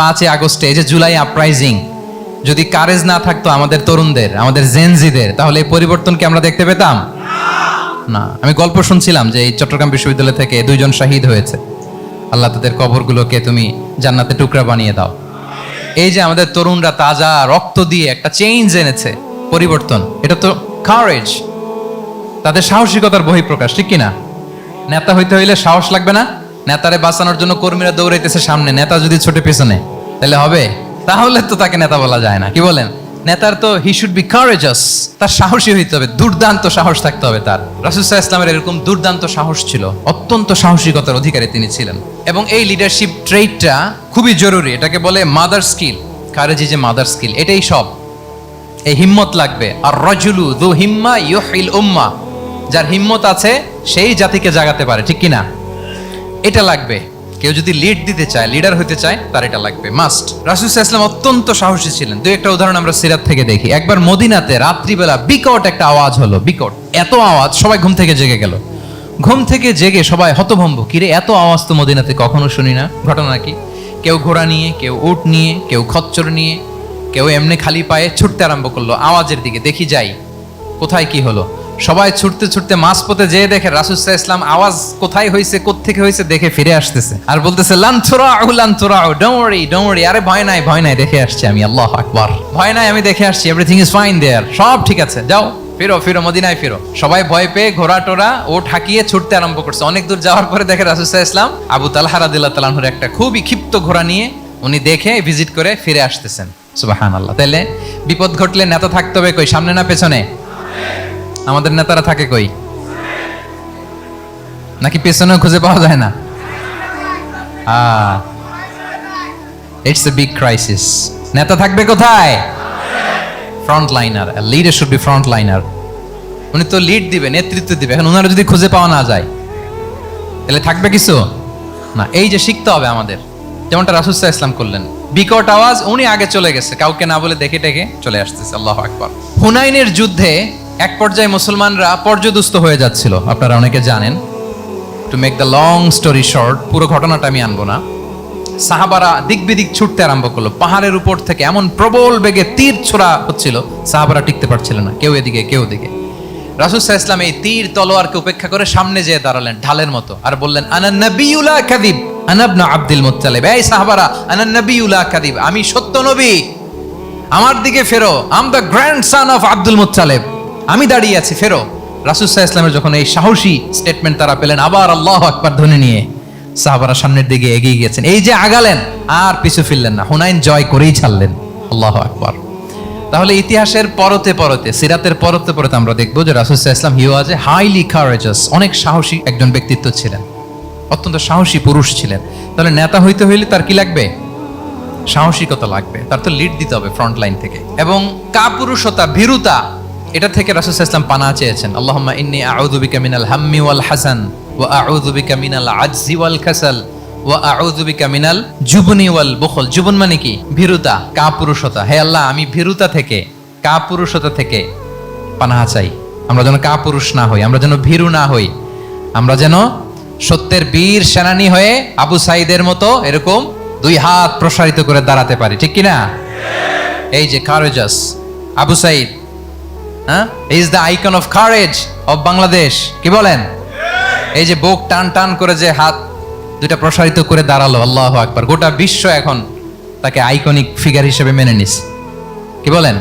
পাঁচই আগস্টে, এই যে জুলাই আপরাইজিং যদি কারেজ না থাকতো আমাদের তরুণদের, আমাদের জেনজিদের তাহলে এই পরিবর্তন কি আমরা দেখতে পেতাম? না। আমি গল্প শুনছিলাম যে এই চট্টগ্রাম বিশ্ববিদ্যালয় থেকে দুইজন শাহিদ হয়েছে। আল্লাহ তাদের কবরগুলোকে তুমি জান্নাতে টুকরা বানিয়ে দাও। এই যে আমাদের তরুণরা তাজা রক্ত দিয়ে একটা চেঞ্জ এনেছে, পরিবর্তন, এটা তো কারেজ তাদের সাহসিকতার বহিঃপ্রকাশ, ঠিক কিনা? নেতা হইতে হইলে সাহস লাগবে না? নেতারে বাঁচানোর জন্য কর্মীরা দৌড়াইতেছে সামনে, নেতা যদি ছোটে পেছনে, তাহলে হবে? তাহলে তো তাকে নেতা বলা যায় না, কি বলেন? নেতার তো হি শুড বি কারেজাস তার সাহসী হইতে হবে, দুর্দান্ত সাহস থাকতে হবে তার। রাসুসাহ ইসলামের এরকম দুর্দান্ত সাহস ছিল, অত্যন্ত সাহসিকতার অধিকারী তিনি ছিলেন। এবং এই লিডারশিপ ট্রেডটা খুবই জরুরি, এটাকে বলে মাদার স্কিল কারেজি যে মাদার স্কিল এটাই সব। এই হিম্মত লাগবে। আর রজুলু দু হিম্মা ইউহিল উম্মা, যার হিম্মত আছে, সেই জাতিকে জাগাতে পারে, ঠিক কিনা? এটা লাগবে। কেউ যদি লিড দিতে চায় লিডার হতে চায়, তার এটা লাগবে মাস্ট রাসুল ইসলাম অত্যন্ত সাহসী ছিলেন। দুই একটা উদাহরণ আমরা সিরাত থেকে দেখি। একবার মদিনাতে রাত্রিবেলা বিকট একটা আওয়াজ হলো, বিকট। এত আওয়াজ, সবাই ঘুম থেকে জেগে গেল। ঘুম থেকে জেগে সবাই হতভম্ব, কিরে, এত আওয়াজ তো মদিনাতে, কখনো শুনি না? ঘটনা কি? কেউ ঘোড়া নিয়ে, কেউ উট নিয়ে, কেউ খচ্চর নিয়ে, কেউ এমনি খালি পায়ে ছুটতে আরম্ভ করল, আওয়াজের দিকে, দেখি যাই, কোথায় কি হলো? সবাই ছুটতে ছুটতে মাঝপথে যেয়ে দেখে রাসুসাহ ইসলাম আওয়াজ কোথায় হয়েছে কোত্থেকে হয়েছে দেখে ফিরে আসতেছে। আর বলতেছে লান্থুরাউ লান্থুরাউ ডোমরি ডোমরি আরে ভয় নাই ভয় নাই, দেখে আসছি আমি, আল্লাহ আকবার। ভয় নাই, আমি দেখে আসছি এভরিথিং ইজ ফাইন দেয়ার সব ঠিক আছে, যাও, ফিরো ফিরো, মদিনায় ফিরো। সবাই ভয় পেয়ে ঘোড়া টোরা ও ঠাকিয়ে ছুটতে আরম্ভ করছে। অনেক দূর যাওয়ার পরে দেখে রাসুসাহ ইসলাম আবু তালহা রাদিল্লাহ তালাহুর একটা খুবই ক্ষিপ্ত ঘোড়া নিয়ে উনি দেখে ভিজিট করে ফিরে আসতেছেন। সুবাহান আল্লাহ তাইলে বিপদ ঘটলে নেতা থাকতে হবে কই, সামনে না পেছনে? আমাদের নেতারা থাকে কই? নাকি পেছনেও খুঁজে পাওয়া যায় না? ইটস এ বিগ ক্রাইসিস নেতা থাকবে কোথায়? Front liner leader should be front liner উনি তো লিড দিবে, নেতৃত্ব দিবে, এখন ওনারা যদি খুঁজে পাওয়া না যায়, তাহলে থাকবে কিছু? না, এই যে শিখতে হবে আমাদের। যেমনটা রাসুসাহ ইসলাম করলেন, বিকট আওয়াজ, উনি আগে চলে গেছে, কাউকে না বলে দেখে টেকে চলে আসতেছে, আল্লাহ আকবর। হুনাইনের যুদ্ধে এক পর্যায়ে মুসলমানরা পর্যদুস্ত হয়ে যাচ্ছিল। আপনারা অনেকে জানেন। To make the long story short পুরো ঘটনাটা আমি আনব না। সাহাবারা দিক বিদিক ছুটতে আরম্ভ করল। পাহাড়ের উপর থেকে এমন প্রবল বেগে তীর ছোড়া হচ্ছিল, সাহাবারা টিকতে পারছিল না। কেউ এদিকে, কেউ ওদিকে। রাসুল সাহা ইসলাম এই তীর তলোয়ারকে উপেক্ষা করে সামনে যেয়ে দাঁড়ালেন ঢালের মতো আর বললেন, আনা কাদিব আনাবনা আব্দুল মুত্তালিব। এই সাহাবারা, আনা কাদিব আমি সত্য নবী। আমার দিকে ফেরো I'm the grandson of Abdul Muttalib. আমি দাঁড়িয়ে আছি, ফেরো। রাসুল সাহা ইসলামের যখন এই সাহসী স্টেটমেন্ট তারা পেলেন, আবার আল্লাহ আকবার ধ্বনি নিয়ে সাহাবারা সামনের দিকে এগিয়ে গেছেন এই যে আগালেন, আর পিছু ফিরলেন না। হুনাইন জয় করেই ছাড়লেন। আল্লাহ আকবার। তাহলে ইতিহাসের পরতে পরতে, সিরাতের পরতে পরতে আমরা দেখব যে রাসুল ইসলাম হি ওয়াজ এ হাইলি কারেজাস অনেক সাহসী একজন ব্যক্তিত্ব ছিলেন। অত্যন্ত সাহসী পুরুষ ছিলেন। তাহলে নেতা হইতে হইলে তার কি লাগবে? সাহসিকতা লাগবে। তার তো লিড দিতে হবে ফ্রন্ট লাইন থেকে। এবং কাপুরুষতা, ভীরুতা এটা থেকে রাসুল ইসলাম পানা চেয়েছেন। আল্লাহুম্মা ইন্নী আউযু বিকা মিনাল হাম্মি ওয়াল হাসান ওয়া আউযু বিকা মিনাল আজজি ওয়াল কাসাল ওয়া আউযু বিকা মিনাল জুবনি ওয়াল বুখল। জুবন মানে কি? ভীরুতা, কাপুরুষতা। হে আল্লাহ, আমি ভীরুতা থেকে, কাপুরুষতা থেকে পানাহা চাই। আমরা যেন কাপুরুষ না হই, আমরা যেন ভীরু না হই। আমরা যেন সত্যের বীর সেনানী হয়ে আবু সাইদের মতো এরকম দুই হাত প্রসারিত করে দাঁড়াতে পারি। ঠিক কিনা? এই যে কারেজাস আবু সাইদ হ্যাঁ? Is the icon of courage of Bangladesh কি বলেন? এই যে বুক টান টান করে যে হাত দুইটা প্রসারিত করে দাঁড়াল আল্লাহ আকবার। গোটা বিশ্ব এখন তাকে আইকনিক ফিগার হিসেবে মেনে নিস কি বলেন?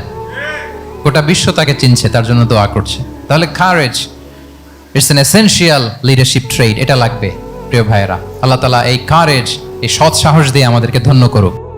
গোটা বিশ্ব তাকে চিনছে তার জন্য দোয়া করছে। তাহলে courage it's an essential leadership trait এটা লাগবে প্রিয় ভাইয়েরা। আল্লাহ তালা এই কারেজ এই সৎ সাহস দিয়ে আমাদেরকে ধন্য করুক।